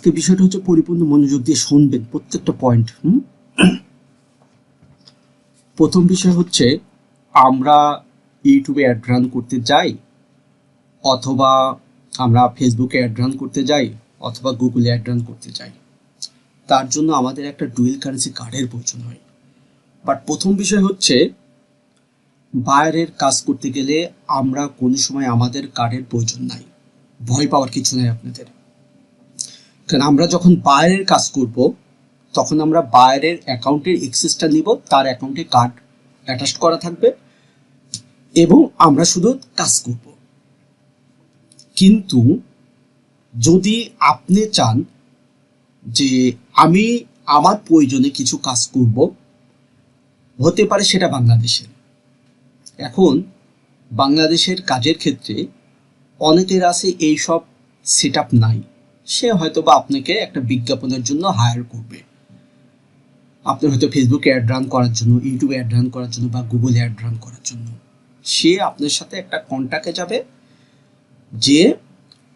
আজকের বিষয়টা হচ্ছে পরিপূর্ণ মনোযোগ দিয়ে শুনবেন প্রত্যেকটা পয়েন্ট হুম? প্রথম বিষয় হচ্ছে, আমরা ইউটিউবে অ্যাড রান করতে যাই, অথবা আমরা ফেসবুকে অ্যাড রান করতে যাই, অথবা গুগলে অ্যাড রান করতে যাই। তার জন্য আমাদের একটা ডুয়েল কারেন্সি কার্ডের প্রয়োজন হয়। বাট প্রথম বিষয় হচ্ছে বাইরের কাজ করতে গেলে আমরা কোনো সময় আমাদের কার্ডের প্রয়োজন নাই। ভয় পাওয়ার কিছু নাই আপনাদের। কারণ আমরা যখন বাইরের কাজ করব, তখন আমরা বাইরের অ্যাকাউন্টের এক্সেসটা নিব, তার অ্যাকাউন্টে কার্ড অ্যাটাচ করা থাকবে এবং আমরা শুধু কাজ করব। কিন্তু যদি আপনি চান যে আমি আমার প্রয়োজনে কিছু কাজ করব, হতে পারে সেটা বাংলাদেশের। এখন বাংলাদেশের কাজের ক্ষেত্রে অনেকের আছে এই সব সেট নাই। সে হয়তো বা আপনাকে একটা বিজ্ঞাপনের জন্য হায়ার করবে। আপনি হয়তো ফেসবুকে অ্যাড রান করার জন্য ইউটিউবে অ্যাড রান করার জন্য বা গুগলে অ্যাড রান করার জন্য। সে আপনার সাথে একটা কন্ট্যাক্টে যাবে যে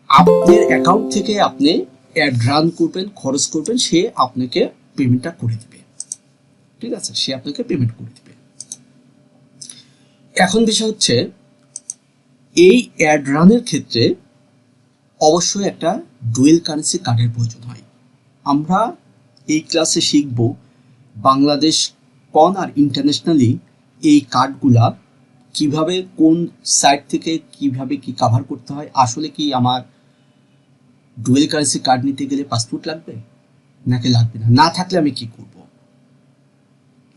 আপনার অ্যাকাউন্ট থেকে আপনি অ্যাড রান করবেন, খরচ করবেন, সে আপনাকে পেমেন্টটা করে দেবে। ঠিক আছে? সে আপনাকে পেমেন্ট করে দেবে। এখন বিষয় হচ্ছে, এই অ্যাড রানের ক্ষেত্রে অবশ্যই একটা ডুয়েল কারেন্সি কার্ডের প্রয়োজন হয়। আমরা এই ক্লাসে শিখব বাংলাদেশ কন আর ইন্টারন্যাশনালি এই কার্ডগুলা কীভাবে কোন সাইট থেকে কীভাবে কি কাভার করতে হয়, আসলে কি আমার ডুয়েল কারেন্সি কার্ড নিতে গেলে পাসপোর্ট লাগবে নাকি লাগবে না? না থাকলে আমি কি করব?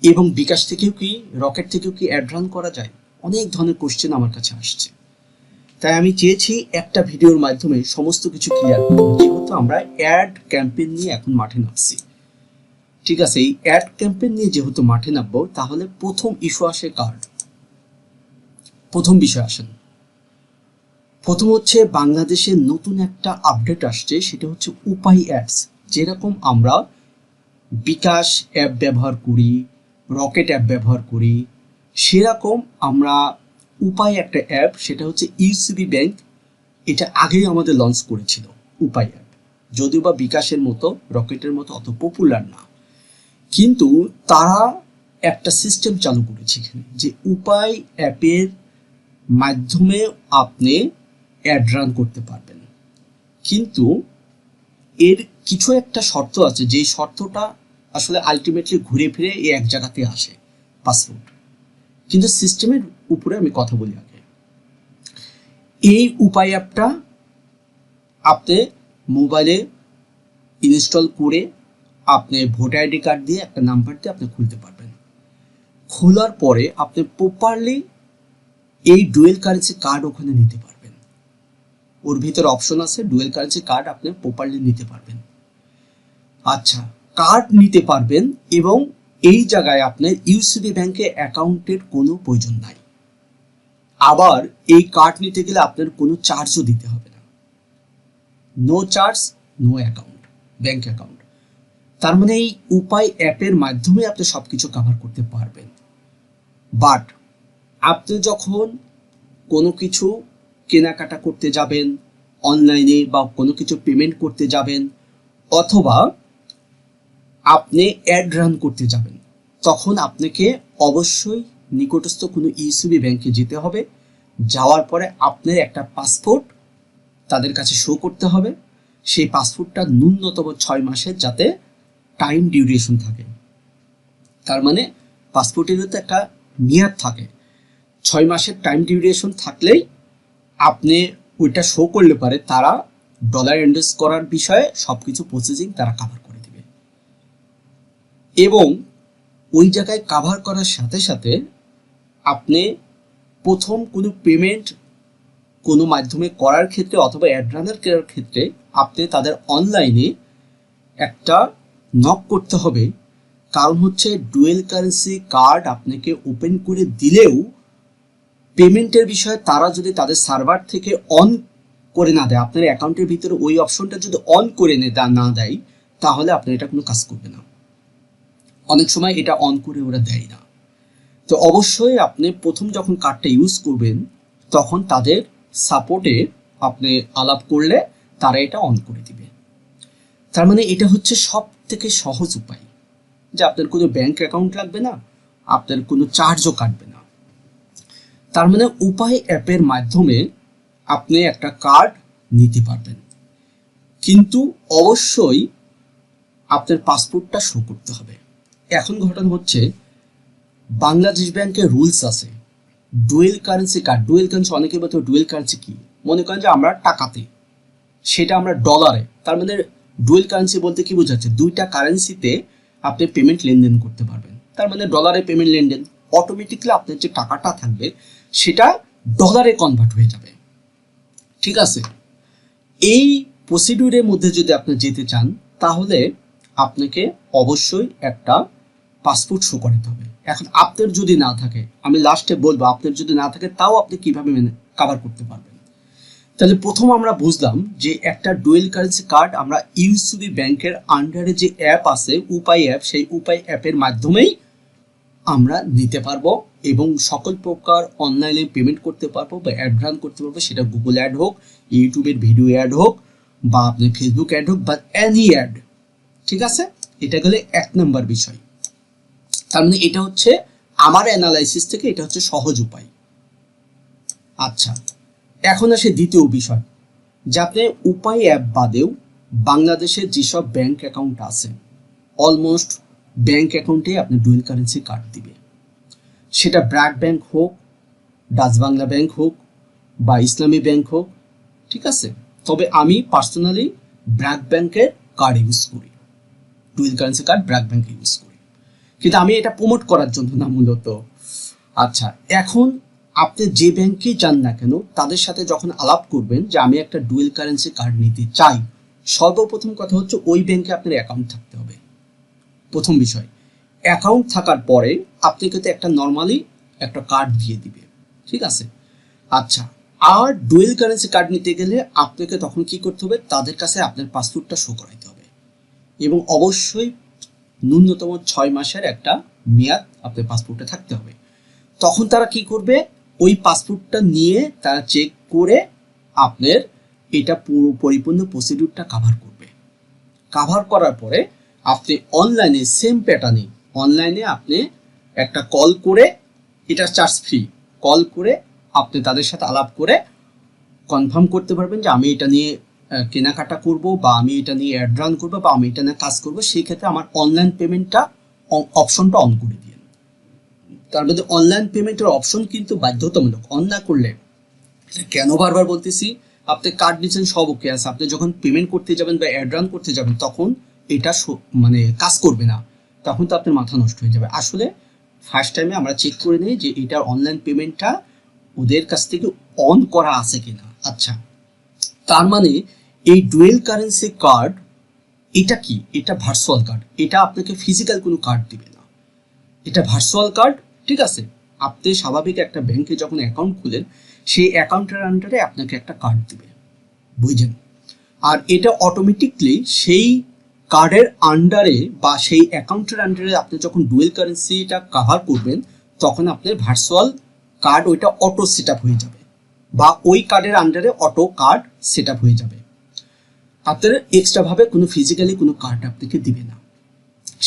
এবং বিকাশ থেকেও কি রকেট থেকেও কি অ্যাড রান করা যায়? অনেক ধরনের কোশ্চেন আমার কাছে আসছে। তাই আমি চেয়েছি একটা ভিডিওর মাধ্যমে সমস্ত কিছু ক্লিয়ার করব যেহেতু আমরা অ্যাড ক্যাম্পেইন নিয়ে এখন মাঠে নামছি। ঠিক আছে, এই অ্যাড ক্যাম্পেইন নিয়ে যেহেতু মাঠে নামবো, তাহলে প্রথম ইস্যু আসে কার্ড প্রথম বিষয় আসেন। প্রথম হচ্ছে বাংলাদেশে নতুন একটা আপডেট আসছে, সেটা হচ্ছে উপায় অ্যাপস যেরকম আমরা বিকাশ অ্যাপ ব্যবহার করি রকেট অ্যাপ ব্যবহার করি, সেরকম আমরা উপায় একটা অ্যাপ সেটা হচ্ছে ইউসিবি ব্যাংক এটা আগেই আমাদের লঞ্চ করেছিল, উপায় অ্যাপ যদিও বা বিকাশের মতো, রকেটের মতো অত পপুলার না। কিন্তু তারা একটা সিস্টেম চালু করেছে এখানে, যে উপায় অ্যাপের মাধ্যমে আপনি অ্যাড রান করতে পারবেন। কিন্তু এর কিছু একটা শর্ত আছে, যে শর্তটা আসলে আলটিমেটলি ঘুরে ফিরে এই এক জায়গাতে আসে পাসপোর্ট কিন্তু সিস্টেমের উপরে আমি কথা বলি আগে। এই উপায় অ্যাপটা আপনি মোবাইলে ইনস্টল করে আপনি ভোটার আইডি কার্ড দিয়ে একটা নাম্বার দিয়ে আপনি খুলতে পারবেন। খোলার পরে আপনি প্রপারলি এই ডুয়েল কারেন্সি কার্ড ওখানে নিতে পারবেন। ওর ভিতরে অপশন আছে ডুয়েল কারেন্সি কার্ড আপনি প্রপারলি নিতে পারবেন। আচ্ছা কার্ড নিতে পারবেন এবং এই জায়গায় আপনার ইউসিবি ব্যাংকে অ্যাকাউন্টের কোনো প্রয়োজন নাই। আবার এই কার্ড নিতে গেলে আপনার কোনো চার্জও দিতে হবে না। No charge no account bank account তার মানে এই উপায় অ্যাপের মাধ্যমে আপনি সব কিছু কাভার করতে পারবেন। বাট আপনি যখন কোনো কিছু কেনাকাটা করতে যাবেন অনলাইনে বা কোনো কিছু পেমেন্ট করতে যাবেন, অথবা আপনি অ্যাড রান করতে যাবেন, তখন আপনাকে অবশ্যই নিকটস্থ কোনো ইউসিবি ব্যাংকে যেতে হবে। যাওয়ার পরে আপনার একটা পাসপোর্ট তাদের কাছে শো করতে হবে। সেই পাসপোর্টটা ন্যূনতম ছয় মাসের যাতে টাইম ডিউরেশন থাকে। তার মানে পাসপোর্টেরও তো একটা মেয়াদ থাকে। ছয় মাসের টাইম ডিউরেশন থাকলেই আপনি ওইটা শো করলে পারে তারা ডলার ইনভেস্ট করার বিষয়ে সব কিছু প্রসেসিং তারা কাভার করে দেবে। এবং ওই জায়গায় কাভার করার সাথে সাথে আপনি প্রথম কোনো পেমেন্ট কোনো মাধ্যমে করার ক্ষেত্রে অথবা অ্যাডরানার করার ক্ষেত্রে আপনি তাদের অনলাইনে একটা নক করতে হবে। কারণ হচ্ছে ডুয়েল কারেন্সি কার্ড আপনাকে ওপেন করে দিলেও পেমেন্টের বিষয়ে তারা যদি তাদের সার্ভার থেকে অন করে না দেয়, আপনার অ্যাকাউন্টের ভিতরে ওই অপশনটা যদি অন করে না দেয়, তাহলে আপনার এটা কোনো কাজ করবে না। অনেক সময় এটা অন করে ওরা দেয় না। তো অবশ্যই আপনি প্রথম যখন কার্ডটা ইউজ করবেন, তখন তাদের সাপোর্টে আপনি আলাপ করলে তারা এটা অন করে দিবে। তার মানে এটা হচ্ছে সব থেকে সহজ উপায়। যে আপনার কোনো ব্যাংক অ্যাকাউন্ট লাগবে না, আপনার কোনো চার্জও কাটবে না। তার মানে উপায় অ্যাপের মাধ্যমে আপনি একটা কার্ড নিতে পারবেন। কিন্তু অবশ্যই আপনার পাসপোর্টটা শো করতে হবে। এখন ঘটনা হচ্ছে বাংলাদেশ ব্যাংকের রুলস আছে। Dual currency card. Dual currency অনেকে বলতে ডুয়েল কারেন্সি কি? মনে করেন যে আমরা টাকাতে, সেটা আমরা ডলারে। তার মানে ডুয়েল কারেন্সি বলতে কি বোঝাচ্ছে? দুইটা কারেন্সিতে আপনি পেমেন্ট লেনদেন করতে পারবেন। তার মানে ডলারে পেমেন্ট লেনদেন অটোমেটিকলি আপনার যে টাকাটা থাকবে, সেটা ডলারে কনভার্ট হয়ে যাবে। ঠিক আছে? এই প্রসিডিউরের মধ্যে যদি আপনি যেতে চান, তাহলে আপনাকে অবশ্যই একটা পাসপোর্ট শো করাতে হবে। এখন আপনার যদি না থাকে, আমি লাস্টে বলব, আপনার যদি না থাকে, তাও আপনি কীভাবে মেনে কাভার করতে পারবেন? তাহলে প্রথম আমরা বুঝলাম যে একটা ডুয়েল কারেন্সি কার্ড আমরা ইউসিবি ব্যাংকের আন্ডারে যে অ্যাপ আছে, উপায় অ্যাপ সেই উপায় অ্যাপের মাধ্যমেই আমরা নিতে পারব এবং সকল প্রকার অনলাইনে পেমেন্ট করতে পারব বা অ্যাড রান করতে পারব। সেটা গুগল অ্যাড হোক ইউটিউবের ভিডিও অ্যাড হোক বা আপনি ফেসবুক অ্যাড হোক বা অ্যানি অ্যাড ঠিক আছে? এটা গেলে এক নম্বর বিষয়। তার মানে এটা হচ্ছে আমার অ্যানালাইসিস থেকে এটা হচ্ছে সহজ উপায়। আচ্ছা এখন আসে দ্বিতীয় বিষয়, যে আপনি উপায় অ্যাপ বাদেও বাংলাদেশের যেসব ব্যাংক অ্যাকাউন্ট আছে অলমোস্ট ব্যাংক অ্যাকাউন্টে আপনি ডুয়েল কারেন্সি কার্ড দিবে। সেটা ব্র্যাক ব্যাংক হোক ডাচ বাংলা ব্যাংক হোক বা ইসলামী ব্যাংক হোক, ঠিক আছে? তবে আমি পার্সোনালি ব্র্যাক ব্যাংকের কার্ড ইউজ করি। ডুয়েল কারেন্সি কার্ড ব্র্যাক ব্যাংকে ইউজ করি। কিন্তু আমি এটা প্রমোট করার জন্য না মূলত। আচ্ছা এখন আপনি যে ব্যাংকেই যান না কেন, তাদের সাথে যখন আলাপ করবেন যে আমি একটা ডুয়েল কারেন্সি কার্ড নিতে চাই, সর্বপ্রথম কথা হচ্ছে ওই ব্যাংকে আপনার অ্যাকাউন্ট থাকতে হবে। প্রথম বিষয়। অ্যাকাউন্ট থাকার পরে আপনি কিন্তু একটা নর্মালি একটা কার্ড দিয়ে দিবে। ঠিক আছে? আচ্ছা আর ডুয়েল কারেন্সি কার্ড নিতে গেলে আপনাকে তখন কি করতে হবে? তাদের কাছে আপনার পাসপোর্টটা শো করাইতে হবে। এবং অবশ্যই ন্যূনতম ছয় মাসের একটা মেয়াদ আপনার পাসপোর্টে থাকতে হবে। তখন তারা কি করবে? ওই পাসপোর্টটা নিয়ে তারা চেক করে আপনার এটা পুরো পরিপূর্ণ প্রসিডিউরটা কাভার করবে। কাভার করার পরে আপনি অনলাইনে সেম প্যাটার্নে অনলাইনে আপনি একটা কল করে এটা চার্জ ফ্রি কল করে আপনি তাদের সাথে আলাপ করে কনফার্ম করতে পারবেন যে আমি এটা নিয়ে কেনাকাটা করব বা আমি এটা নিয়ে অ্যাড রান করব বা আমি এটা নিয়ে কাজ করব, সেই ক্ষেত্রে আমার অনলাইন পেমেন্টটা অপশনটা অন করে দিন তার মধ্যে অনলাইন পেমেন্টের অপশন কিন্তু বাধ্যতামূলক। অন না করলে, কেন বারবার বলতেছি, আপনি কার্ড নিচ্ছেন, সব ওকে আছে। আপনি যখন পেমেন্ট করতে যাবেন বা অ্যাড রান করতে যাবেন, তখন এটা মানে কাজ করবে না। তখন তো আপনার মাথা নষ্ট হয়ে যাবে। আসলে ফার্স্ট টাইমে আমরা চেক করে নিই যে এটার অনলাইন পেমেন্টটা ওদের কাছ থেকে অন করা আছে কিনা। আচ্ছা তার মানে এই ডুয়েল কারেন্সি কার্ড এটা কি? এটা ভার্চুয়াল কার্ড এটা আপনাকে ফিজিক্যাল কোনো কার্ড দিবে না। এটা ভার্চুয়াল কার্ড ঠিক আছে? আপনি স্বাভাবিক একটা ব্যাংকে যখন অ্যাকাউন্ট খুলেন, সেই অ্যাকাউন্টের আন্ডারে আপনাকে একটা কার্ড দিবে। বুঝলেন? আর এটা অটোমেটিকলি সেই কার্ডের আন্ডারে বা সেই অ্যাকাউন্টের আন্ডারে আপনি যখন ডুয়েল কারেন্সিটা কাভার করবেন, তখন আপনার ভার্চুয়াল কার্ড ওইটা অটো সেট হয়ে যাবে। বা ওই কার্ডের আন্ডারে অটো কার্ড সেট হয়ে যাবে। আপনার এক্সট্রাভাবে কোনো ফিজিক্যালি কোনো কার্ড আপনাকে দিবে না।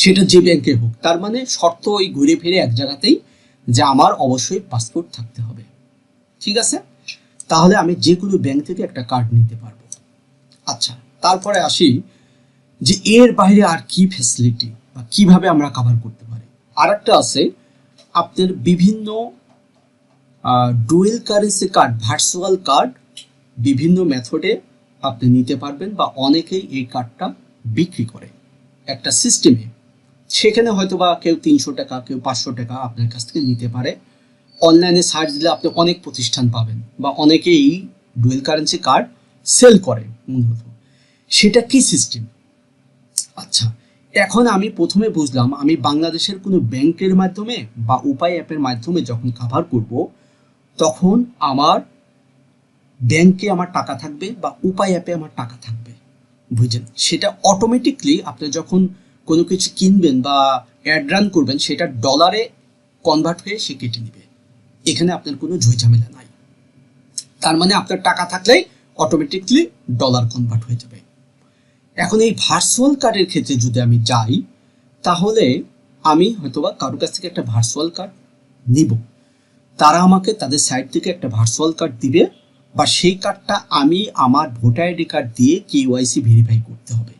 সেটা যে ব্যাংকে হোক। তার মানে শর্ত ওই ঘুরে ফিরে এক জায়গাতেই যে আমার অবশ্যই পাসপোর্ট থাকতে হবে। ঠিক আছে? তাহলে আমি যে কোনো ব্যাংক থেকে একটা কার্ড নিতে পারব। আচ্ছা তারপরে আসি যে এর বাইরে আর কি ফ্যাসিলিটি বা কীভাবে আমরা কভার করতে পারি? আর একটা আছে, আপনার বিভিন্ন dual currency card virtual card বিভিন্ন মেথডে আপনি নিতে পারবেন বা অনেকেই এই কার্ডটা বিক্রি করে। একটা সিস্টেমে সেখানে হয়তো বা কেউ তিনশো টাকা, কেউ পাঁচশো টাকা আপনার কাছ থেকে নিতে পারে। অনলাইনে সার্চ দিলে আপনি অনেক প্রতিষ্ঠান পাবেন বা অনেকেই ডুয়েল কারেন্সি কার্ড সেল করে, মূলত। সেটা কি সিস্টেম আচ্ছা এখন আমি প্রথমে বুঝলাম আমি বাংলাদেশের কোনো ব্যাংকের মাধ্যমে বা উপায় অ্যাপের মাধ্যমে যখন কাভার করব, তখন আমার ব্যাংকে আমার টাকা থাকবে বা উপায় অ্যাপে আমার টাকা থাকবে বুঝলেন সেটা অটোমেটিকলি আপনি যখন কোনো কিছু কিনবেন বা অ্যাড রান করবেন, সেটা ডলারে কনভার্ট হয়ে সে কেটে নেবে। এখানে আপনার কোনো ঝুঁই ঝামেলা নাই। তার মানে আপনার টাকা থাকলেই অটোমেটিকলি ডলার কনভার্ট হয়ে যাবে। এখন এই ভার্চুয়াল কার্ডের ক্ষেত্রে যদি আমি যাই, তাহলে আমি হয়তোবা কারোর কাছ থেকে একটা ভার্চুয়াল কার্ড নিব। তারা আমাকে তাদের সাইট থেকে একটা ভার্চুয়াল কার্ড দিবে। বা সেই কার্ডটা আমি আমার ভোটার আইডি কার্ড দিয়ে কেওয়াইসি ভেরিফাই করতে হবে।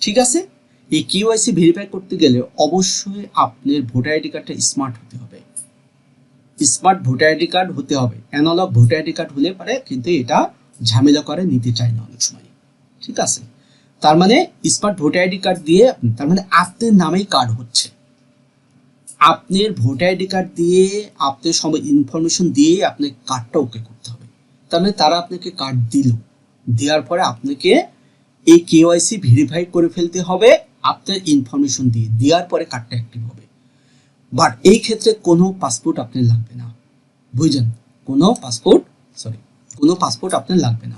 ঠিক আছে? এই কেওয়াইসি ভেরিফাই করতে গেলে অবশ্যই আপনার ভোটার আইডি কার্ডটা স্মার্ট হতে হবে। স্মার্ট ভোটার আইডি কার্ড হতে হবে। অ্যানালগ ভোটার আইডি কার্ড হলে পারে কিন্তু এটা ঝামেলা করে, নিতে চায় না অনেক সময়। ঠিক আছে? তার মানে স্মার্ট ভোটার আইডি কার্ড দিয়ে, তার মানে আপনার নামেই কার্ড হচ্ছে। আপনার ভোটার আইডি কার্ড দিয়ে, আপনার সব ইনফরমেশন দিয়ে আপনার কার্ডটা ওকে করতে হবে। মানে তারা আপনাকে কার্ড দিল। দেওয়ার পরে আপনাকে এই কেওয়াইসি ভেরিফাই করে ফেলতে হবে, আপনার ইনফরমেশন দিয়ে। দেওয়ার পরে কার্ডটা অ্যাক্টিভ হবে। বাট এই ক্ষেত্রে কোনো পাসপোর্ট আপনার লাগবে না। বুঝলেন? কোনো পাসপোর্ট সরি কোনো পাসপোর্ট আপনার লাগবে না।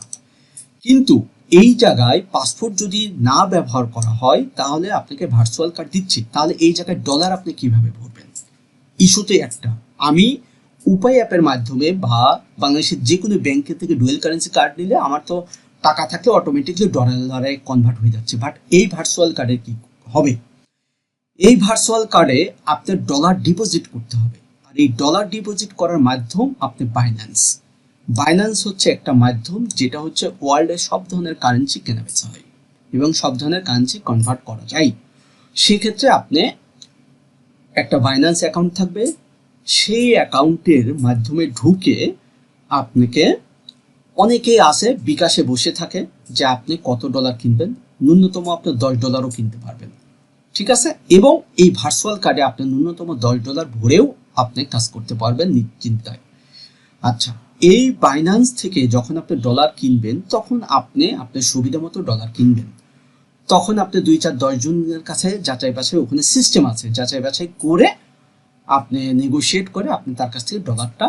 কিন্তু এই জায়গায় পাসপোর্ট যদি না ব্যবহার করা হয়, তাহলে আপনাকে ভার্চুয়াল কার্ড দিচ্ছি। তাহলে এই জায়গায় ডলার আপনি কীভাবে ভরবেন? ইস্যুতে একটা। আমি উপায় অ্যাপের মাধ্যমে বা বাংলাদেশের যে কোনো ব্যাংকের থেকে ডুয়েল কারেন্সি কার্ড নিলে আমার তো টাকা থাকলে অটোমেটিকলি ডলারে কনভার্ট হয়ে যাচ্ছে। বাট এই ভার্চুয়াল কার্ডের কি হবে? এই ভার্চুয়াল কার্ডে আপনার ডলার ডিপোজিট করতে হবে। আর এই ডলার ডিপোজিট করার মাধ্যম আপনি বাইন্যান্স বাইন্যান্স হচ্ছে একটা মাধ্যম যেটা হচ্ছে ওয়ার্ল্ডের সব ধরনের কারেন্সি কেনাবেচা হয় এবং সব ধরনের কারেন্সি কনভার্ট করা যায়। সেক্ষেত্রে আপনি একটা বাইন্যান্স অ্যাকাউন্ট থাকবে সেই অ্যাকাউন্টের মাধ্যমে ঢুকে আপনাকে অনেকেই আছে বিকাশে বসে থাকে যে আপনি কত ডলার কিনবেন, ন্যূনতম আপনি দশ ডলারও কিনতে পারবেন। ঠিক আছে? এবং এই ভার্চুয়াল কার্ডে আপনি ন্যূনতম দশ ডলার ভরেও আপনি কাজ করতে পারবেন নিশ্চিন্তায়। আচ্ছা এই বাইন্যান্স থেকে যখন আপনি ডলার কিনবেন, তখন আপনি আপনার সুবিধা মতো ডলার কিনবেন। তখন আপনি দুই চার দশ জনের কাছে যাচাই বাছাই ওখানে সিস্টেম আছে। যাচাই বাছাই করে আপনি নেগোশিয়েট করে আপনি তার কাছ থেকে ডলারটা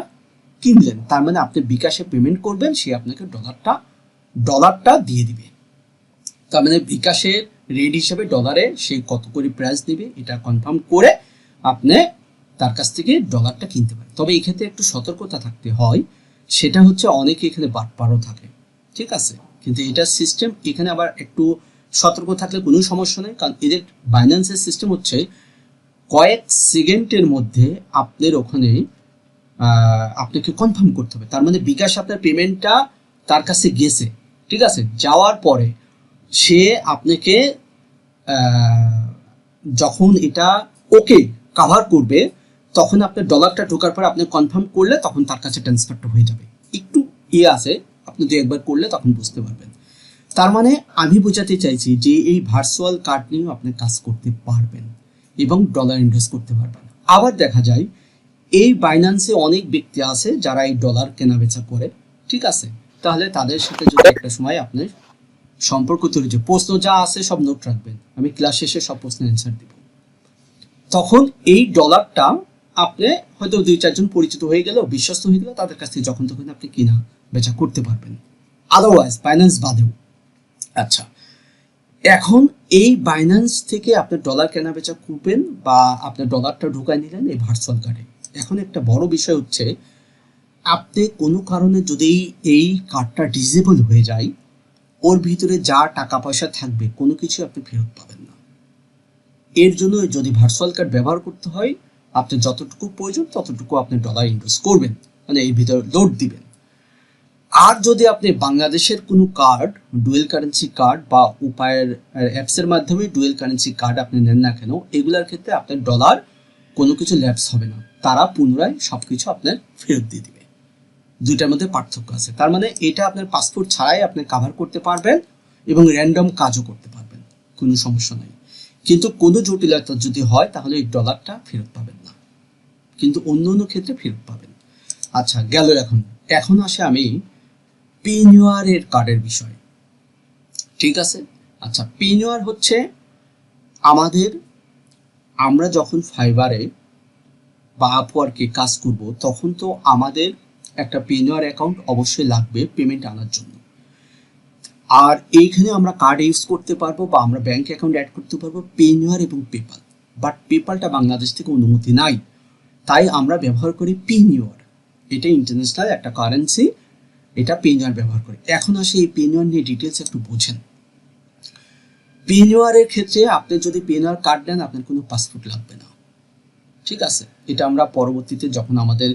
কিনলেন। তার মানে আপনি বিকাশে পেমেন্ট করবেন, সে আপনাকে ডলারটা ডলারটা দিয়ে দিবে। তার মানে বিকাশের রেট হিসেবে ডলারে সে কত করে প্রাইস দিবে এটা কনফার্ম করে আপনি তার কাছ থেকে ডলারটা কিনতে পারেন। তবে এক্ষেত্রে একটু সতর্কতা থাকতে হয়, সেটা হচ্ছে অনেকে এখানে বাটপারও থাকে, ঠিক আছে? কিন্তু এটার সিস্টেম এখানে আবার একটু সতর্ক থাকলে কোনো সমস্যা নেই, কারণ এদের বাইন্যান্সের সিস্টেম হচ্ছে কয়েক সেকেন্ডের মধ্যে আপনার ওখানে আপনাকে কনফার্ম করতে হবে। তার মানে বিকাশ আপনার পেমেন্টটা তার কাছে গেছে, ঠিক আছে? যাওয়ার পরে সে আপনাকে যখন এটা ওকে কাভার করবে, তখন আপনার ডলারটা ঢোকার পরে আপনি কনফার্ম করলে তখন তার কাছে ট্রান্সফারটা হয়ে যাবে। একটু ইয়ে আছে, আপনি দু একবার করলে তখন বুঝতে পারবেন। তার মানে আমি বোঝাতে চাইছি যে এই ভার্চুয়াল কার্ড নিয়েও আপনি কাজ করতে পারবেন। এবং ডলার ইনভেস্ট করতে পারবেন। আবার দেখা যায়, এই বাইন্যান্সে অনেক ব্যক্তি আছে যারা এই ডলার কেনা বেচা করে, ঠিক আছে? তাহলে তাদের সাথে যদি একটা সময় আপনি সম্পর্ক তৈরি যে প্রশ্ন যা আছে সব নোট রাখবেন। আমি ক্লাস শেষে সব প্রশ্নের অ্যান্সার দিব। তখন এই ডলারটা আপনি হয়তো দুই চারজন পরিচিত হয়ে গেল বিশ্বস্ত হয়ে গেল তাদের কাছ থেকে যখন তখন আপনি কিনা বেচা করতে পারবেন। আদারওয়াইজ বাইন্যান্স বাদেও। আচ্ছা এখন এই বাইন্যান্স থেকে আপনি ডলার কেনা বেচা করবেন বা আপনার ডলারটা ঢুকাই নিলেন এই ভার্চুয়াল কার্ডে এখন একটা বড় বিষয় হচ্ছে, আপনি কোনো কারণে যদি এই কার্ডটা ডিজেবল হয়ে যায়, ওর ভিতরে যা টাকা পয়সা থাকবে, কোনো কিছু আপনি ফেরত পাবেন না। এর জন্য যদি ভার্চুয়াল কার্ড ব্যবহার করতে হয়, আপনি যতটুকু প্রয়োজন ততটুকু আপনি ডলার ইনভেস্ট করবেন। মানে এই ভিতরে লোড দিবেন। আর যদি আপনি বাংলাদেশের কোনো কার্ড ডুয়েল কারেন্সি কার্ড বা উপায়ের অ্যাপসের মাধ্যমে ডুয়েল কারেন্সি কার্ড আপনি নেন না কেন, এগুলোর ক্ষেত্রে আপনার ডলার কোনো কিছু ল্যাপস হবে না। তারা পুনরায় সব কিছু আপনার ফেরত দিয়ে দিবে। দুইটার মধ্যে পার্থক্য আছে। তার মানে এটা আপনার পাসপোর্ট ছাড়াই আপনি কাভার করতে পারবেন এবং র্যান্ডম কাজও করতে পারবেন। কোনো সমস্যা নেই। কিন্তু কোনো জটিলতা যদি হয়, তাহলে এই ডলারটা ফেরত পাবেন না। কিন্তু অন্য অন্য ক্ষেত্রে ফেরত পাবেন। আচ্ছা গেল এখন। এখন আসে আমি পেনিওয়ারের কার্ডের বিষয়। ঠিক আছে? আচ্ছা পেনিওয়ার হচ্ছে আমাদের, আমরা যখন ফাইবারে বা আপওয়ার্কে কাজ করব, তখন তো আমাদের একটা পেনিওয়ার অ্যাকাউন্ট অবশ্যই লাগবে পেমেন্ট আনার জন্য। আর এইখানে আমরা কার্ড ইউজ করতে পারব বা আমরা ব্যাংক অ্যাকাউন্ট অ্যাড করতে পারব পেনিওয়ার এবং পেপাল বাট পেপালটা বাংলাদেশ থেকে অনুমতি নাই। তাই আমরা ব্যবহার করি পেনিওয়ার এটা ইন্টারন্যাশনাল একটা কারেন্সি এটা পেনিওয়ার ব্যবহার করে। এখন আসে এই পেনিওয়ার নিয়ে ডিটেলস একটু বোঝেন। পেনিওয়ারের ক্ষেত্রে আপনি যদি পেনিওয়ার কার্ড নেন, আপনার কোনো পাসপোর্ট লাগবে না। ঠিক আছে? এটা আমরা পরবর্তীতে যখন আমাদের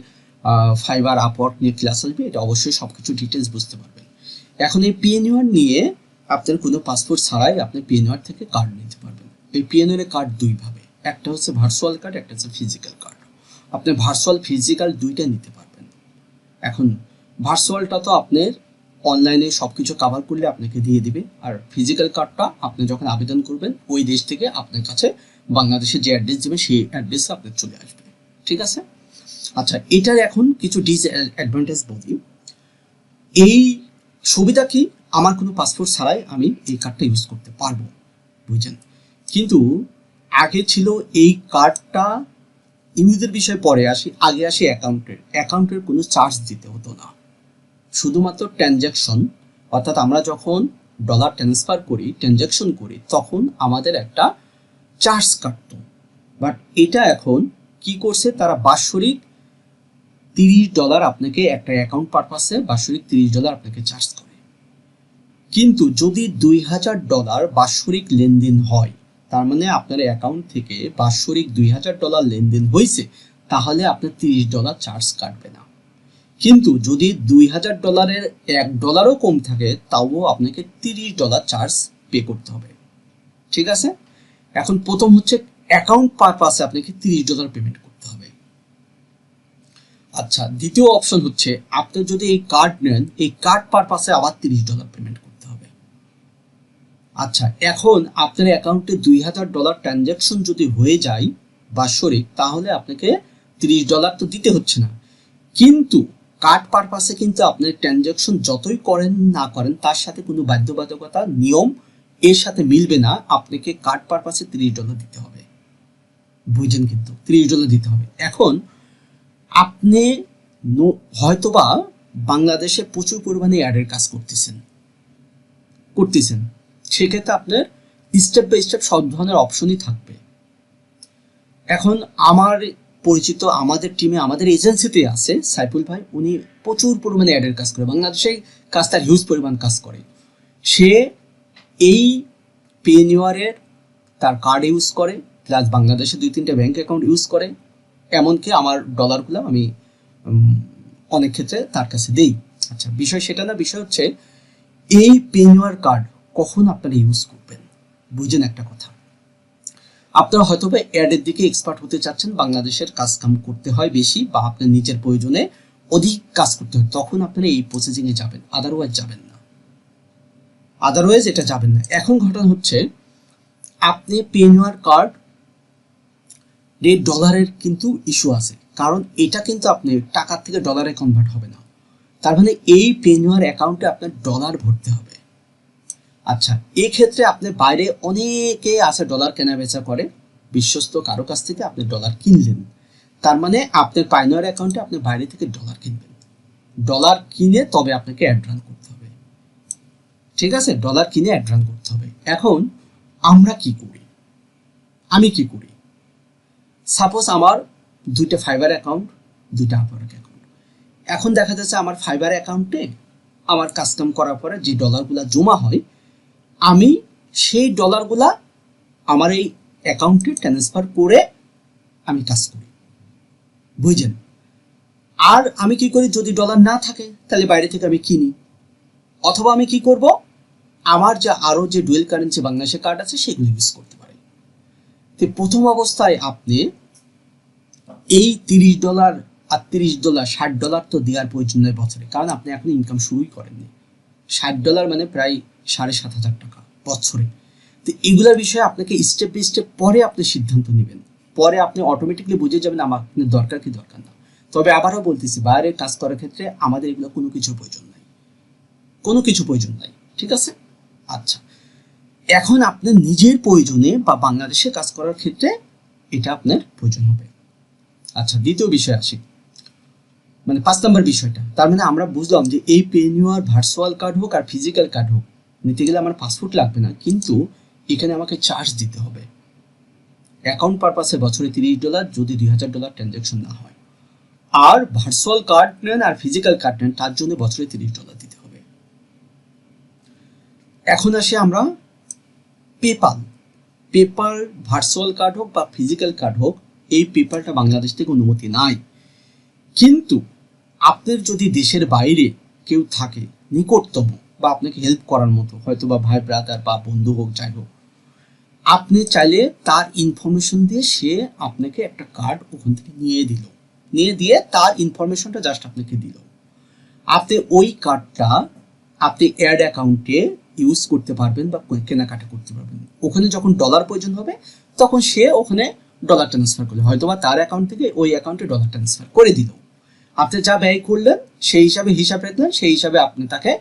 ফাইবার আপওয়ার্ক নিয়ে ক্লাস আসবে, এটা অবশ্যই সব কিছু ডিটেলস বুঝতে পারবেন। এখন এই পিএনইউআর নিয়ে আপনার কোনো পাসপোর্ট ছাড়াই আপনি পিএনইউআর থেকে কার্ড নিতে পারবেন। এই পিএনইউআর কার্ড দুইভাবে একটা হচ্ছে ভার্চুয়াল কার্ড একটা হচ্ছে ফিজিক্যাল কার্ড আপনি ভার্চুয়াল ফিজিক্যাল দুইটা নিতে পারবেন। এখন ভার্চুয়ালটা তো আপনার অনলাইনে সব কিছু কাভার করলে আপনাকে দিয়ে দিবে। আর ফিজিক্যাল কার্ডটা আপনি যখন আবেদন করবেন, ওই দেশ থেকে আপনার কাছে বাংলাদেশে যে অ্যাড্রেস দেবে, সেই অ্যাড্রেসে আপনার চলে আসবে। ঠিক আছে? আচ্ছা এটার এখন কিছু ডিসঅ্যাডভান্টেজ বলি। এই সুবিধা কি? আমার কোনো পাসপোর্ট ছাড়াই আমি এই কার্ডটা ইউজ করতে পারব, বুঝছেন? কিন্তু আগে ছিল এই কার্ডটা ইউজের বিষয়ে পরে আসি, আগে আসি অ্যাকাউন্টের অ্যাকাউন্টের কোনো চার্জ দিতে হতো না। শুধুমাত্র ট্রানজ্যাকশন অর্থাৎ আমরা যখন ডলার ট্রান্সফার করি ট্রানজ্যাকশন করি, তখন আমাদের একটা চার্জ কাটতো। বাট এটা এখন কি করছে, তারা বাৎসরিক তিরিশ ডলার আপনাকে একটা অ্যাকাউন্ট পারপাসে বাৎসরিক তিরিশ ডলার আপনাকে চার্জ করে। কিন্তু যদি দুই হাজার ডলার বাৎসরিক লেনদেন হয়, তার মানে আপনার অ্যাকাউন্ট থেকে বাৎসরিক দুই হাজার ডলার লেনদেন হয়েছে, তাহলে আপনার তিরিশ ডলার চার্জ কাটবে না। কিন্তু যদি দুই হাজার ডলারের এক ডলারও কম থাকে, তাও আপনাকে তিরিশ ডলার চার্জ পে করতে হবে। ঠিক আছে? এখন প্রথম হচ্ছে অ্যাকাউন্ট পারপাসে আপনাকে তিরিশ ডলার পেমেন্ট করতে হবে। আচ্ছা দ্বিতীয় অপশন হচ্ছে আপনি যদি এই কার্ড নেন, এই কার্ড পারপাসে আবার তিরিশ ডলার পেমেন্ট করতে হবে। আচ্ছা এখন আপনার অ্যাকাউন্টে দুই হাজার ডলার ট্রানজ্যাকশন যদি হয়ে যায়, বাৎসরিক, তাহলে আপনাকে তিরিশ ডলার তো দিতে হচ্ছে না। কিন্তু কার্ড পারপাসে কিন্তু আপনার ট্রানজ্যাকশন যতই করেন না করেন, তার সাথে কোনো বাধ্যবাধকতা, নিয়ম এর সাথে মিলবে না। আপনাকে কার্ড পারপাসে তিরিশ ডলার দিতে হবে। বুঝেন কিন্তু? তিরিশ ডলার দিতে হবে। এখন আপনি হয়তোবা বাংলাদেশে প্রচুর পরিমাণে অ্যাডের কাজ করতেছেন। করতেছেন। সেক্ষেত্রে আপনার স্টেপ বাই স্টেপ সব ধরনের অপশনই থাকবে। এখন আমার পরিচিত আমাদের টিমে আমাদের এজেন্সিতে আছে সাইফুল ভাই। উনি প্রচুর পরিমাণে অ্যাডের কাজ করে। বাংলাদেশে কাজ তার হিউজ পরিমাণ কাজ করে। সে এই পেনিওয়ারের তার কার্ড ইউজ করে। প্লাস বাংলাদেশে দুই তিনটে ব্যাঙ্ক অ্যাকাউন্ট ইউজ করে। এমনকি আমার ডলারগুলো আমি অনেক ক্ষেত্রে তার কাছে দেই। আচ্ছা বিষয় সেটা না, বিষয় হচ্ছে এই পেনিওয়ার কার্ড কখন আপনারা ইউজ করবেন? বুঝেন একটা কথা। আপনারা হয়তো বা অ্যাডের দিকে এক্সপার্ট হতে চাচ্ছেন, বাংলাদেশের কাজ কাম করতে হয় বেশি বা আপনার নিজের প্রয়োজনে অধিক কাজ করতে হয়, তখন আপনারা এই প্রসেসিং এ যাবেন আদারওয়াইজ যাবেন না। আদারওয়াইজ এটা যাবেন না। এখন ঘটনা হচ্ছে, আপনি পেনিওয়ার কার্ড রেট ডলারের কিন্তু ইস্যু আছে, কারণ এটা কিন্তু আপনি টাকার থেকে ডলারে কনভার্ট হবে না। তার মানে এই পেনিওয়ার অ্যাকাউন্টে আপনার ডলার ভরতে হবে। আচ্ছা এক্ষেত্রে আপনি বাইরে অনেকে আছে ডলার কেনা বেচা করে, বিশ্বস্ত কারও কাছ থেকে আপনি ডলার কিনলেন। তার মানে আপনার পাইনোয়ার অ্যাকাউন্টে আপনি বাইরে থেকে ডলার কিনবেন। ডলার কিনে তবে আপনাকে অ্যাড্রান করতে হবে। ঠিক আছে? ডলার কিনে অ্যাড্রান করতে হবে। এখন আমরা কি করি? আমি কি করি? সাপোজ আমার দুইটা ফাইবার অ্যাকাউন্ট দুইটা আপওয়ার্ক অ্যাকাউন্ট এখন দেখা যাচ্ছে আমার ফাইবার অ্যাকাউন্টে আমার কাস্টম করার পরে যে ডলারগুলো জমা হয় আমি সেই ডলারগুলা আমার এই অ্যাকাউন্টে ট্রান্সফার করে আমি কাজ করি। বুঝছেন আর আমি কি করি? যদি ডলার না থাকে, তাহলে বাইরে থেকে আমি কিনি। অথবা আমি কি করব? আমার যে আরও যে ডুয়েল কারেন্সি বাংলাদেশের কার্ড আছে, সেগুলো ইউজ করতে পারি। তো প্রথম অবস্থায় আপনি এই তিরিশ ডলার আর তিরিশ ডলার ষাট ডলার তো দেওয়ার প্রয়োজন নেই বছরে। কারণ আপনি এখন ইনকাম শুরুই করেননি। ষাট ডলার মানে প্রায় সাড়ে সাত হাজার টাকা বছরে। তো এগুলোর বিষয়ে আপনাকে স্টেপ বাই স্টেপ পরে আপনি সিদ্ধান্ত নেবেন। পরে আপনি অটোমেটিকলি বুঝে যাবেন আমার দরকার কি, দরকার না। তবে আবারও বলতেছি, বাইরে কাজ করার ক্ষেত্রে আমাদের এগুলো কোনো কিছু প্রয়োজন নাই। কোনো কিছু প্রয়োজন নাই, ঠিক আছে? আচ্ছা এখন আপনার নিজের প্রয়োজনে বা বাংলাদেশে কাজ করার ক্ষেত্রে এটা আপনার প্রয়োজন হবে। আচ্ছা দ্বিতীয় বিষয় আসি। মানে পাঁচ নম্বর বিষয়টা। তার মানে আমরা বুঝলাম যে এই পেনিউয়ার ভার্চুয়াল কার্ড হোক আর ফিজিক্যাল কার্ড হোক নিতে গেলে আমার পাসপোর্ট লাগবে না, কিন্তু এখানে আমাকে চার্জ দিতে হবে। অ্যাকাউন্ট পারপাসে বছরে তিরিশ ডলার যদি দুই হাজার ডলার ট্রানজ্যাকশন না হয়। আর ভার্চুয়াল কার্ড নেন আর ফিজিক্যাল কার্ড নেন, তার জন্য বছরে তিরিশ ডলার দিতে হবে। এখন আসি আমরা পেপাল পেপার ভার্চুয়াল কার্ড হোক বা ফিজিক্যাল কার্ড হোক, এই পেপারটা বাংলাদেশ থেকে অনুমতি নাই। কিন্তু আপনার যদি দেশের বাইরে কেউ থাকে, নিকটতম বা আপনাকে হেল্প করার মতো, হয়তো বা ভাই ব্রাদার বা বন্ধু হোক, যাই হোক। আপনি চাইলে তার ইনফরমেশন দিয়ে সে আপনাকে একটা কার্ড ওখান থেকে নিয়ে দিল। নিয়ে দিয়ে তার ইনফরমেশনটা জাস্ট আপনাকে দিল। আপনি ওই কার্ডটা আপনি অ্যাড অ্যাকাউন্টে ইউজ করতে পারবেন বা কেনাকাটা করতে পারবেন। ওখানে যখন ডলার প্রয়োজন হবে, তখন সে ওখানে ডলার ট্রান্সফার করলে। হয়তো বা তার অ্যাকাউন্ট থেকে ওই অ্যাকাউন্টে ডলার ট্রান্সফার করে দিল। আপনি যা ব্যয় করলেন, সেই হিসাবে হিসাব রাখলেন সেই হিসাবে আপনি তাকে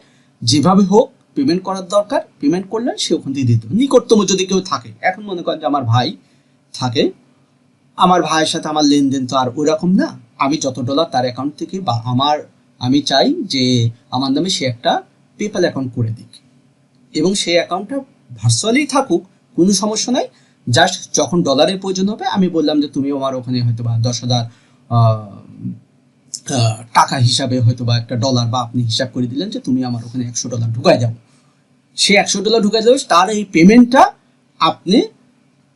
যেভাবে হোক পেমেন্ট করার দরকার পেমেন্ট করলেন সে ওখান থেকে দিত নিকটতম যদি কেউ থাকে, এখন মনে করেন যে আমার ভাই থাকে, আমার ভাইয়ের সাথে আমার লেনদেন তো আর ওরকম না, আমি যত ডলার তার অ্যাকাউন্ট থেকে বা আমার, আমি চাই যে আমার নামে সে একটা পেপাল অ্যাকাউন্ট করে দিক। এবং সেই অ্যাকাউন্টটা ভার্চুয়ালি থাকুক, কোনো সমস্যা নাই জাস্ট যখন ডলারের প্রয়োজন হবে, আমি বললাম যে তুমি আমার ওখানে হয়তো বা দশ হাজার টাকা হিসাবে হয়তো বা একটা ডলার বা আপনি হিসাব করে দিলেন যে তুমি আমার ওখানে একশো ডলার ঢুকাই যাও সে একশো ডলার ঢুকাই যাবে তার এই পেমেন্টটা আপনি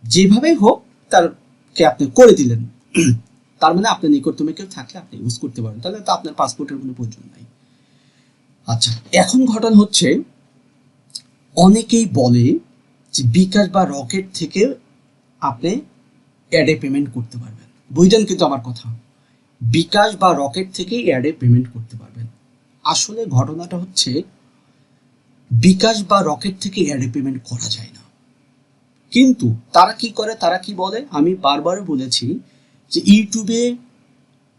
যেভাবে হোক তারকে আপনি করে দিলেন। তার মানে আপনার নিকটতমে কেউ থাকলে আপনি ইউজ করতে পারেন। তাহলে তো আপনার পাসপোর্টের কোনো প্রয়োজন নাই। আচ্ছা এখন ঘটনা হচ্ছে অনেকেই বলে যে বিকাশ বা রকেট থেকে আপনি অ্যাডে পেমেন্ট করতে পারবেন। বুঝলেন কিন্তু আমার কথা? বিকাশ বা রকেট থেকে অ্যাডে পেমেন্ট করতে পারবেন। আসলে ঘটনাটা হচ্ছে, বিকাশ বা রকেট থেকে অ্যাডে পেমেন্ট করা যায় না। কিন্তু তারা কি করে, তারা কি বলে? আমি বারবার বলেছি যে ইউটিউবে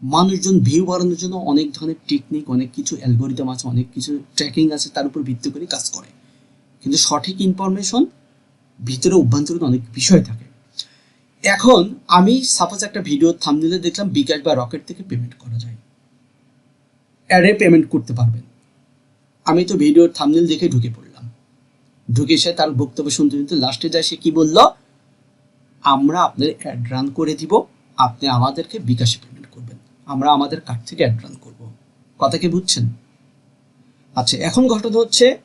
মানুষজন ভিউ বাড়ানোর জন্য অনেক ধরনের টেকনিক অনেক কিছু অ্যালগোরিদম আছে, অনেক কিছু ট্র্যাকিং আছে, তার উপর ভিত্তি করে কাজ করে। কিন্তু সঠিক ইনফরমেশন ভিতরে অভ্যন্তরীণ অনেক বিষয় থাকে। এখন আমি সাপোজ একটা ভিডিও থামদিলে দেখলাম বিকাশ বা রকেট থেকে পেমেন্ট করা যায়। অ্যাডে পেমেন্ট করতে পারবেন। আমি তো ভিডিওর থামদিল দেখে ঢুকে পড়লাম। ঢুকে সে তার বক্তব্য শুনতে শুনতে লাস্টে যায়, সে কি বলল? আমরা আপনার অ্যাড রান করে দিব। আপনি আমাদেরকে বিকাশে পেমেন্ট করবেন। আমরা আমাদের কার্ড থেকে অ্যাড রান করব। কথা কি বুঝছেন? আচ্ছা এখন ঘটনা হচ্ছে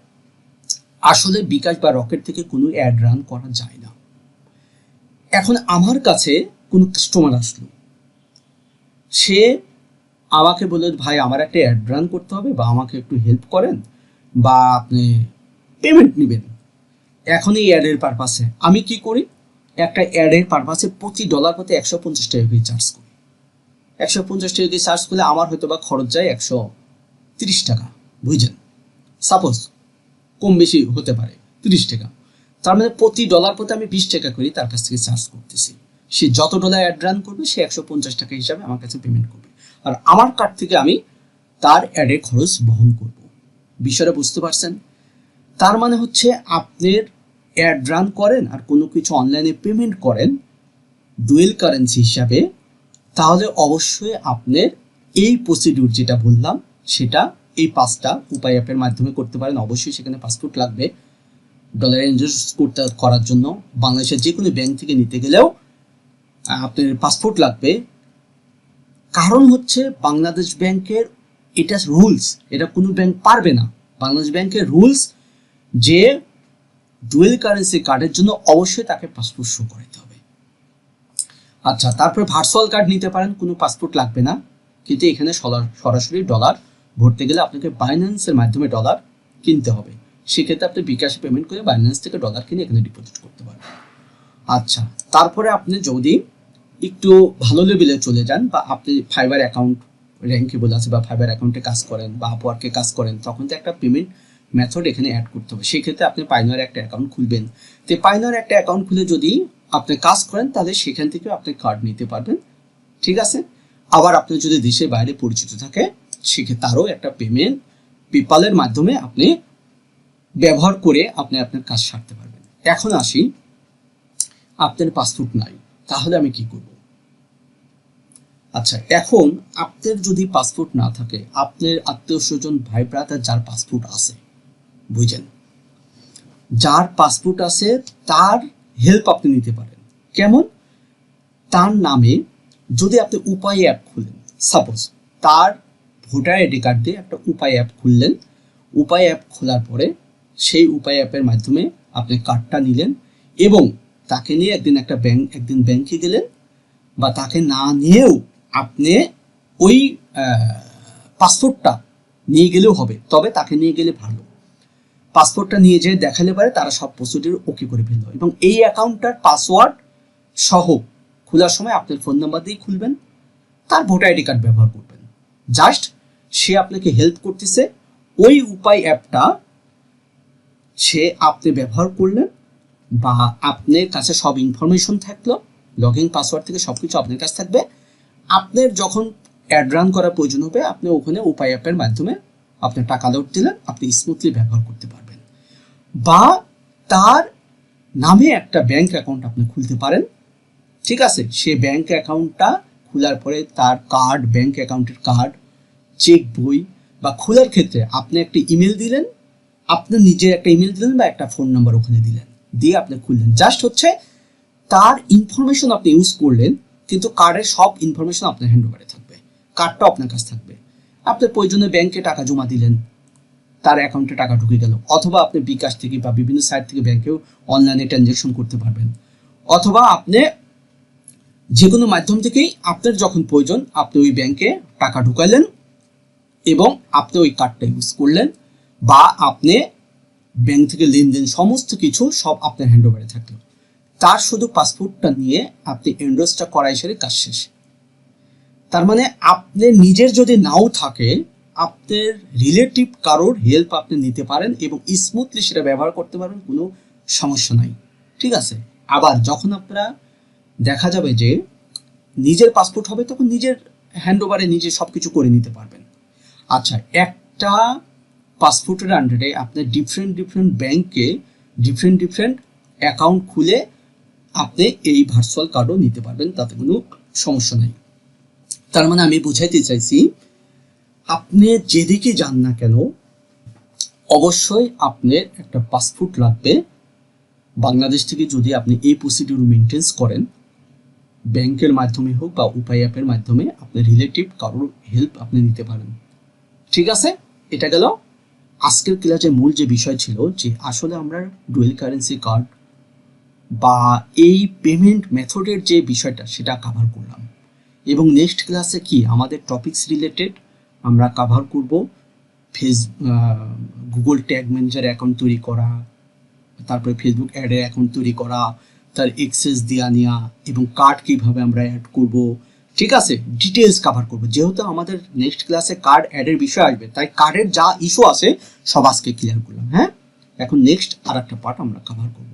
আসলে বিকাশ বা রকেট থেকে কোনো অ্যাড রান করা যায় না। এখন আমার কাছে কোনো কাস্টমার আসলো। সে আমাকে বলল, ভাই, আমার একটা অ্যাড রান করতে হবে বা আমাকে একটু হেল্প করেন বা আপনি পেমেন্ট নেবেন। এখন এই অ্যাডের পারপাসে আমি কি করি? একটা অ্যাডের পারপাসে প্রতি ডলার প্রতি একশো পঞ্চাশ টাকা করে চার্জ করি। একশো পঞ্চাশ টাকা দিয়ে চার্জ করলে আমার হয়তো বা খরচ যায় একশো তিরিশ টাকা, বুঝছেন? সাপোজ কম বেশি হতে পারে, তিরিশ টাকা। তার মানে প্রতি ডলার প্রতি আমি বিশ টাকা করি তার কাছ থেকে চার্জ করতেছি। সে যত ডলার অ্যাড রান করবে, সে একশো পঞ্চাশ টাকা হিসাবে আমার কাছে পেমেন্ট করবে। আর আমার কার্ড থেকে আমি তার অ্যাডের খরচ বহন করব। বিষয়টা বুঝতে পারছেন? তার মানে হচ্ছে আপনার অ্যাড রান করেন আর কোনো কিছু অনলাইনে পেমেন্ট করেন ডুয়েল কারেন্সি হিসাবে, তাহলে অবশ্যই আপনার এই প্রসিডিউর যেটা বললাম, সেটা এই পাঁচটা উপায় অ্যাপের মাধ্যমে করতে পারেন। অবশ্যই সেখানে পাসপোর্ট লাগবে। ডলার এনজয় করতে করার জন্য বাংলাদেশের যে কোনো ব্যাংক থেকে নিতে গেলেও আপনার পাসপোর্ট লাগবে। কারণ হচ্ছে বাংলাদেশ ব্যাংকের এটা রুলস এটা কোনো ব্যাংক পারবে না। বাংলাদেশ ব্যাংকের রুলস যে ডুয়েল কারেন্সি কার্ডের জন্য অবশ্যই তাকে পাসপোর্ট শো করাতে হবে। আচ্ছা তারপরে ভার্চুয়াল কার্ড নিতে পারেন, কোনো পাসপোর্ট লাগবে না। কিন্তু এখানে সরাসরি ডলার ভরতে গেলে আপনাকে বাইন্যান্সের মাধ্যমে ডলার কিনতে হবে। সেক্ষেত্রে আপনি বিকাশে পেমেন্ট করে বাইন্যান্স থেকে ডলার কিনে এখানে ডিপোজিট করতে পারবেন। আচ্ছা তারপরে আপনি যদি একটু ভালো লেভেলে চলে যান বা আপনি ফাইবার অ্যাকাউন্ট র্যাঙ্কেবল আছে বা ফাইবার অ্যাকাউন্টে কাজ করেন বা আপওয়ার্কে কাজ করেন, তখন তো একটা পেমেন্ট মেথড এখানে অ্যাড করতে হবে। সেক্ষেত্রে আপনি পাইনার একটা অ্যাকাউন্ট খুলবেন। তো পাইনার একটা অ্যাকাউন্ট খুলে যদি আপনি কাজ করেন, তাহলে সেখান থেকে আপনি কার্ড নিতে পারবেন। ঠিক আছে? আবার আপনি যদি দেশের বাইরে পরিচিত থাকে, সেক্ষেত্রে তারও একটা পেমেন্ট পেপালের মাধ্যমে আপনি ব্যবহার করে আপনি আপনার কাজ সারতে পারবেন। এখন আসি, আপনার পাসপোর্ট নাই, তাহলে আমি কি করব? আচ্ছা এখন আপনার যদি পাসপোর্ট না থাকে, আপনার আত্মীয় স্বজন ভাই ব্রাদার যার পাসপোর্ট আছে, বুঝেন? যার পাসপোর্ট আছে, তার হেল্প আপনি নিতে পারেন। কেমন? তার নামে যদি আপনি উপায় অ্যাপ খুলেন সাপোজ তার ভোটার আইডি কার্ড দিয়ে একটা উপায় অ্যাপ খুললেন, উপায় অ্যাপ খোলার পরে সেই উপায় অ্যাপের মাধ্যমে আপনি কার্ডটা নিলেন এবং তাকে নিয়ে একদিন একটা ব্যাংক একদিন ব্যাংকে গেলেন বা তাকে না নিয়েও আপনি ওই পাসপোর্টটা নিয়ে গেলেও হবে। তবে তাকে নিয়ে গেলে ভালো। পাসপোর্টটা নিয়ে যেয়ে দেখালে পারে তারা সব প্রসিডিউর ওকে করে ফেলল এবং এই অ্যাকাউন্টটার পাসওয়ার্ড সহ খোলার সময় আপনার ফোন নাম্বার দিয়ে খুলবেন। তার ভোটার আইডি কার্ড ব্যবহার করবেন। জাস্ট সে আপনাকে হেল্প করতেছে। ওই উপায় অ্যাপটা সে আপনি ব্যবহার করলেন বা আপনার কাছে সব ইনফরমেশন থাকল লগ ইন পাসওয়ার্ড থেকে সব কিছু আপনার কাছে থাকবে। আপনার যখন অ্যাড রান করার প্রয়োজন হবে, আপনি ওখানে উপায় অ্যাপের মাধ্যমে আপনার টাকা লোড দিলেন, আপনি স্মুথলি ব্যবহার করতে পারবেন। বা তার নামে একটা ব্যাংক অ্যাকাউন্ট আপনি খুলতে পারেন। ঠিক আছে? সে ব্যাংক অ্যাকাউন্টটা খোলার পরে তার কার্ড ব্যাংক অ্যাকাউন্টের কার্ড চেক বই বা খোলার ক্ষেত্রে আপনি একটা ইমেল দিলেন আপনি নিজে একটা ইমেল দিলেন বা একটা ফোন নাম্বার ওখানে দিলেন। দিয়ে আপনি খুললেন। জাস্ট হচ্ছে তার ইনফরমেশন আপনি ইউজ করলেন, কিন্তু কার্ডের সব ইনফরমেশন আপনার হ্যান্ড ওভারে থাকবে। কার্ডটাও আপনার কাছে থাকবে। আপনি প্রয়োজনে ব্যাংকে টাকা জমা দিলেন, তার অ্যাকাউন্টে টাকা ঢুকে গেল। অথবা আপনি বিকাশ থেকে বা বিভিন্ন সাইট থেকে ব্যাংকেও অনলাইনে ট্রানজ্যাকশন করতে পারবেন। অথবা আপনি যে কোনো মাধ্যম থেকেই আপনার যখন প্রয়োজন, আপনি ওই ব্যাংকে টাকা ঢুকাইলেন এবং আপনি ওই কার্ডটা ইউজ করলেন। বা আপনি ব্যাংক থেকে লেনদেন সমস্ত কিছু সব আপনার হ্যান্ড ওভারে থাকল। তার শুধু পাসপোর্টটা নিয়ে আপনি এন্ডোসটা করাই সেরে কাজ শেষ। তার মানে আপনি নিজের যদি নাও থাকে, আপনার রিলেটিভ কারোর হেল্প আপনি নিতে পারেন এবং স্মুথলি সেটা ব্যবহার করতে পারবেন কোনো সমস্যা নাই। ঠিক আছে? আবার যখন আপনারা দেখা যাবে যে নিজের পাসপোর্ট হবে, তখন নিজের হ্যান্ড ওভারে নিজে সব কিছু করে নিতে পারবেন। আচ্ছা একটা পাসপোর্টের আন্ডারে আপনার ডিফারেন্ট ডিফারেন্ট ব্যাংকে ডিফারেন্ট ডিফারেন্ট অ্যাকাউন্ট খুলে আপনি এই ভার্চুয়াল কার্ডও নিতে পারবেন, তাতে কোনো সমস্যা নেই। তার মানে আমি বুঝাইতে চাইছি, আপনি যেদিকে যান না কেন, অবশ্যই আপনার একটা পাসপোর্ট লাগবে। বাংলাদেশ থেকে যদি আপনি এই প্রসিডিউর মেনটেন্স করেন, ব্যাংকের মাধ্যমে হোক বা উপায় অ্যাপের মাধ্যমে আপনার রিলেটিভ কারোর হেল্প আপনি নিতে পারেন। ঠিক আছে? এটা গেল আজকের ক্লাসের মূল যে বিষয় ছিল যে আসলে আমরা ডুয়েল কারেন্সি কার্ড বা এই পেমেন্ট মেথডের যে বিষয়টা সেটা কাভার করলাম। এবং নেক্সট ক্লাসে কি? আমাদের টপিকস রিলেটেড আমরা কাভার করব। Face Google tag manager account তৈরি করা, তারপরে ফেসবুক অ্যাডের অ্যাকাউন্ট তৈরি করা, তার এক্সেস দেওয়া নেওয়া এবং কার্ড কীভাবে আমরা অ্যাড করব ঠিক আছে ডিটেলস কাভার করব। যেহেতু আমাদের নেক্সট ক্লাসে কার্ড অ্যাডের বিষয় আসবে, তাই কার্ডের যা ইস্যু আছে, সব আজকে ক্লিয়ার করলাম হ্যাঁ? এখন নেক্সট আর একটা পার্ট আমরা কাভার করব।